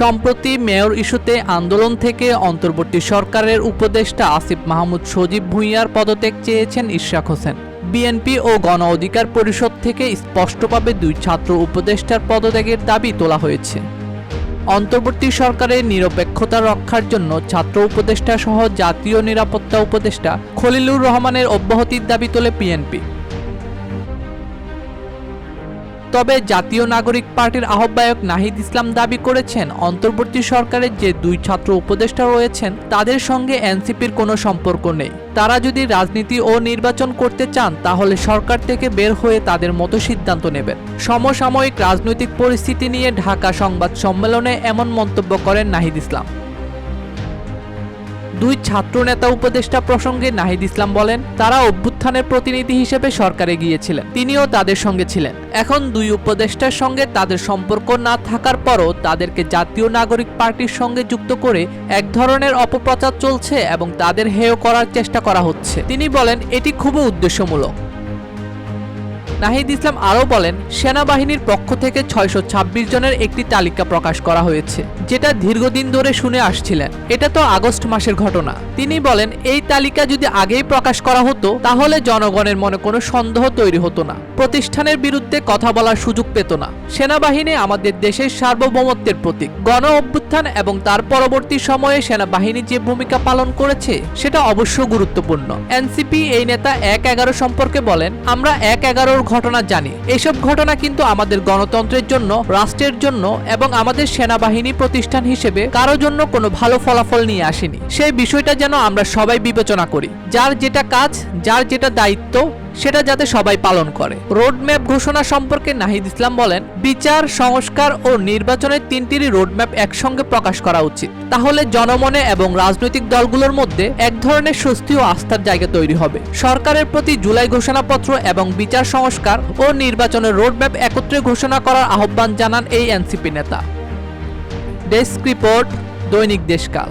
সম্প্রতি মেয়র ইস্যুতে আন্দোলন থেকে অন্তর্বর্তী সরকারের উপদেষ্টা আসিফ মাহমুদ সজীব ভুঁইয়ার পদত্যাগ চেয়েছেন ইশরাক হোসেন। বিএনপি ও গণ অধিকার পরিষদ থেকে স্পষ্টভাবে দুই ছাত্র উপদেষ্টার পদত্যাগের দাবি তোলা হয়েছে। অন্তর্বর্তী সরকারের নিরপেক্ষতা রক্ষার জন্য ছাত্র উপদেষ্টা সহ জাতীয় নিরাপত্তা উপদেষ্টা খলিলুর রহমানের অব্যাহতির দাবি তোলে বিএনপি। তবে জাতীয় নাগরিক পার্টির আহ্বায়ক নাহিদ ইসলাম দাবি করেছেন, অন্তর্বর্তী সরকারের যে দুই ছাত্র উপদেষ্টা রয়েছেন, তাদের সঙ্গে এনসিপির কোনো সম্পর্ক নেই। তারা যদি রাজনীতি ও নির্বাচন করতে চান, তাহলে সরকার থেকে বের হয়ে তাদের মতো সিদ্ধান্ত নেবেন। সমসাময়িক রাজনৈতিক পরিস্থিতি নিয়ে ঢাকা সংবাদ সম্মেলনে এমন মন্তব্য করেন নাহিদ ইসলাম। দুই ছাত্র নেতা উপদেষ্টা প্রসঙ্গে নাহিদ ইসলাম বলেন, তারা অভ্যুত্থানের প্রতিনিধি হিসেবে সরকারে গিয়েছিলেন। তিনিও তাদের সঙ্গে ছিলেন। এখন দুই উপদেষ্টার সঙ্গে তাদের সম্পর্ক না থাকার পরও তাদেরকে জাতীয় নাগরিক পার্টির সঙ্গে যুক্ত করে এক ধরনের অপপ্রচার চলছে এবং তাদের হেয় করার চেষ্টা করা হচ্ছে। তিনি বলেন, এটি খুবই উদ্দেশ্যমূলক। নাহিদ ইসলাম আরও বলেন, সেনাবাহিনীর পক্ষ থেকে ছয়শো ছাব্বিশ জনের একটি তালিকা প্রকাশ করা হয়েছে, যেটা দীর্ঘদিন ধরে শুনে আসছিলেন। এটা তো আগস্ট মাসের ঘটনা। তিনি বলেন, এই তালিকা যদি আগেই প্রকাশ করা হতো, তাহলে জনগণের মনে কোনো সন্দেহ তৈরি হতো না। প্রতিষ্ঠানের বিরুদ্ধে কথা বলার সুযোগ পেত না। সেনাবাহিনী আমাদের দেশের সার্বভৌমত্বের প্রতীক। গণ অভ্যুত্থান এবং তার পরবর্তী সময়ে সেনাবাহিনী যে ভূমিকা পালন করেছে, সেটা অবশ্য গুরুত্বপূর্ণ। এনসিপি এই নেতা এক এগারো সম্পর্কে বলেন, আমরা এক এগারোর ঘটনা জানি। এসব ঘটনা কিন্তু আমাদের গণতন্ত্রের জন্য, রাষ্ট্রের জন্য এবং আমাদের সেনাবাহিনী প্রতিষ্ঠান হিসেবে কারও জন্য কোনো ভালো ফলাফল নিয়ে আসেনি। সেই বিষয়টা যেন আমরা সবাই বিবেচনা করি। যার যেটা কাজ, যার যেটা দায়িত্ব সেটা যাতে সবাই পালন করে। রোডম্যাপ ঘোষণা সম্পর্কে নাহিদ ইসলাম বলেন, বিচার, সংস্কার ও নির্বাচনের তিনটিরই রোডম্যাপ একসঙ্গে প্রকাশ করা উচিত। তাহলে জনমনে এবং রাজনৈতিক দলগুলোর মধ্যে এক ধরনের স্বস্তি ও আস্থার জায়গা তৈরি হবে। সরকারের প্রতি জুলাই ঘোষণাপত্র এবং বিচার, সংস্কার ও নির্বাচনের রোডম্যাপ একত্রে ঘোষণা করার আহ্বান জানান এই এনসিপি নেতা। ডেস্ক রিপোর্ট, দৈনিক দেশকাল।